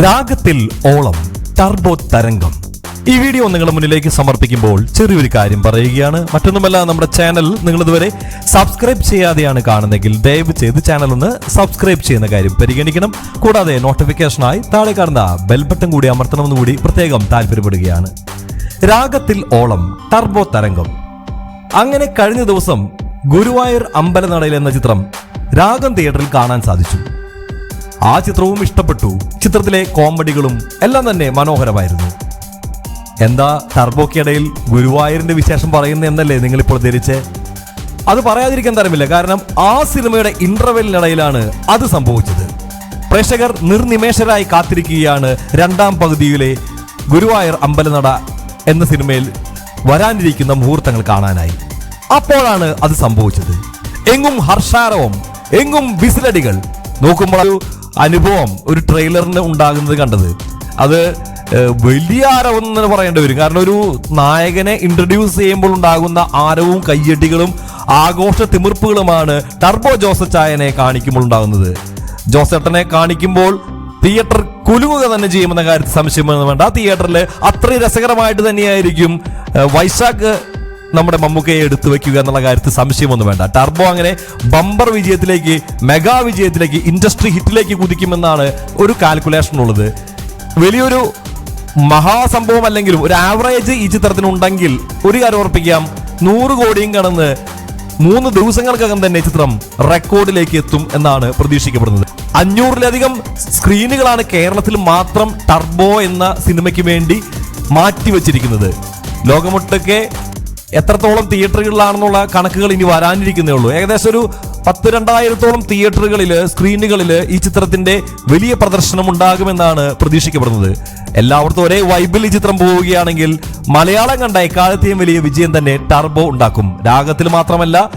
രാഗത്തിൽ ഓളം ടർബോ തരംഗം. ഈ വീഡിയോ നിങ്ങളുടെ മുന്നിലേക്ക് സമർപ്പിക്കുമ്പോൾ ചെറിയൊരു കാര്യം പറയുകയാണ്. മറ്റൊന്നുമല്ല നമ്മുടെ ചാനൽ നിങ്ങൾ ഇതുവരെ സബ്സ്ക്രൈബ് ചെയ്യാതെയാണ് കാണുന്നതെങ്കിൽ ദയവ് ചെയ്ത് ചാനൽ ഒന്ന് സബ്സ്ക്രൈബ് ചെയ്യുന്ന കാര്യം പരിഗണിക്കണം. കൂടാതെ നോട്ടിഫിക്കേഷനായി താഴെ കാണുന്ന ബെൽ ബട്ടൺ കൂടി അമർത്തണമെന്ന് കൂടി പ്രത്യേകം താല്പര്യപ്പെടുകയാണ്. രാഗത്തിൽ ഓളം ടർബോ തരംഗം. അങ്ങനെ കഴിഞ്ഞ ദിവസം ഗുരുവായൂർ അമ്പലനടയിൽ എന്ന ചിത്രം രാഗം തിയേറ്ററിൽ കാണാൻ സാധിച്ചു. ആ ചിത്രവും ഇഷ്ടപ്പെട്ടു. ചിത്രത്തിലെ കോമഡികളും എല്ലാം തന്നെ മനോഹരമായിരുന്നു. എന്താ ടർബോക്കിടയിൽ ഗുരുവായൂരിന്റെ വിശേഷം പറയുന്ന എന്നല്ലേ നിങ്ങൾ ഇപ്പോൾ ധരിച്ച്? അത് പറയാതിരിക്കാൻ തരമില്ല. കാരണം ആ സിനിമയുടെ ഇന്റർവെല്ലിനിടയിലാണ് അത് സംഭവിച്ചത്. പ്രേക്ഷകർ നിർനിമേഷരായി കാത്തിരിക്കുകയാണ് രണ്ടാം പകുതിയിലെ ഗുരുവായൂർ അമ്പലനട എന്ന സിനിമയിൽ വരാനിരിക്കുന്ന മുഹൂർത്തങ്ങൾ കാണാനായി. അപ്പോഴാണ് അത് സംഭവിച്ചത്. എങ്ങും ഹർഷാരവും എങ്ങും വിസിലടികൾ. നോക്കുമ്പോൾ അനുഭവം ഒരു ട്രെയിലറിന് ഉണ്ടാകുന്നത് കണ്ടത്. അത് വലിയ ആരവം എന്ന് പറയേണ്ടി വരും. കാരണം ഒരു നായകനെ ഇൻട്രൊഡ്യൂസ് ചെയ്യുമ്പോൾ ഉണ്ടാകുന്ന ആരവും കയ്യടികളും ആഘോഷ തിമിർപ്പുകളുമാണ് ടർബോ ജോസഫ് ചായനെ കാണിക്കുമ്പോൾ ഉണ്ടാകുന്നത്. ജോസേട്ടനെ കാണിക്കുമ്പോൾ തിയേറ്റർ കുലുങ്ങുക തന്നെ ചെയ്യുമെന്ന കാര്യത്തിൽ സംശയമൊന്നും വേണ്ട. തിയേറ്ററിൽ അത്രയും രസകരമായിട്ട് തന്നെയായിരിക്കും വൈശാഖ് നമ്മുടെ മമ്മൂക്കയെ എടുത്തു വെക്കുക എന്നുള്ള കാര്യത്തിൽ സംശയമൊന്നും വേണ്ട. ടർബോ അങ്ങനെ ബമ്പർ വിജയത്തിലേക്ക് മെഗാ വിജയത്തിലേക്ക് ഇൻഡസ്ട്രി ഹിറ്റിലേക്ക് കുതിക്കുമെന്നാണ് ഒരു കാൽക്കുലേഷൻ ഉള്ളത്. വലിയൊരു മഹാസംഭവം അല്ലെങ്കിലും ഒരു ആവറേജ് ഈ ചിത്രത്തിന് ഉണ്ടെങ്കിൽ ഒരു കാര്യം ഉറപ്പിക്കാം. നൂറ് കോടിയും കടന്ന് മൂന്ന് ദിവസങ്ങൾക്കകം തന്നെ ചിത്രം റെക്കോർഡിലേക്ക് എത്തും എന്നാണ് പ്രതീക്ഷിക്കപ്പെടുന്നത്. അഞ്ഞൂറിലധികം സ്ക്രീനുകളാണ് കേരളത്തിൽ മാത്രം ടർബോ എന്ന സിനിമയ്ക്ക് വേണ്ടി മാറ്റിവെച്ചിരിക്കുന്നത്. ലോകമൊട്ടൊക്കെ എത്രത്തോളം തിയേറ്ററുകളിലാണെന്നുള്ള കണക്കുകൾ ഇനി വരാനിരിക്കുന്നേ ഉള്ളൂ. ഏകദേശം ഒരു പത്ത് രണ്ടായിരത്തോളം തിയേറ്ററുകളിൽ സ്ക്രീനുകളിൽ ഈ ചിത്രത്തിന്റെ വലിയ പ്രദർശനം ഉണ്ടാകുമെന്നാണ് പ്രതീക്ഷിക്കപ്പെടുന്നത്. എല്ലാവർക്കും ഒരേ വൈബിൽ ഈ ചിത്രം പോവുകയാണെങ്കിൽ മലയാളം കണ്ട എക്കാലത്തെയും വലിയ വിജയം തന്നെ ടർബോ ഉണ്ടാക്കും. രാഗത്തിൽ മാത്രമല്ല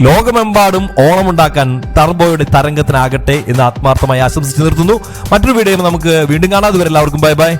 ലോകമെമ്പാടും ഓണമുണ്ടാക്കാൻ ടർബോയുടെ തരംഗത്തിനാകട്ടെ എന്ന് ആത്മാർത്ഥമായി ആശംസിച്ചു നിർത്തുന്നു. മറ്റൊരു വീഡിയോ നമുക്ക് വീണ്ടും കാണാം. അതുവരെ എല്ലാവർക്കും ബൈ ബൈ.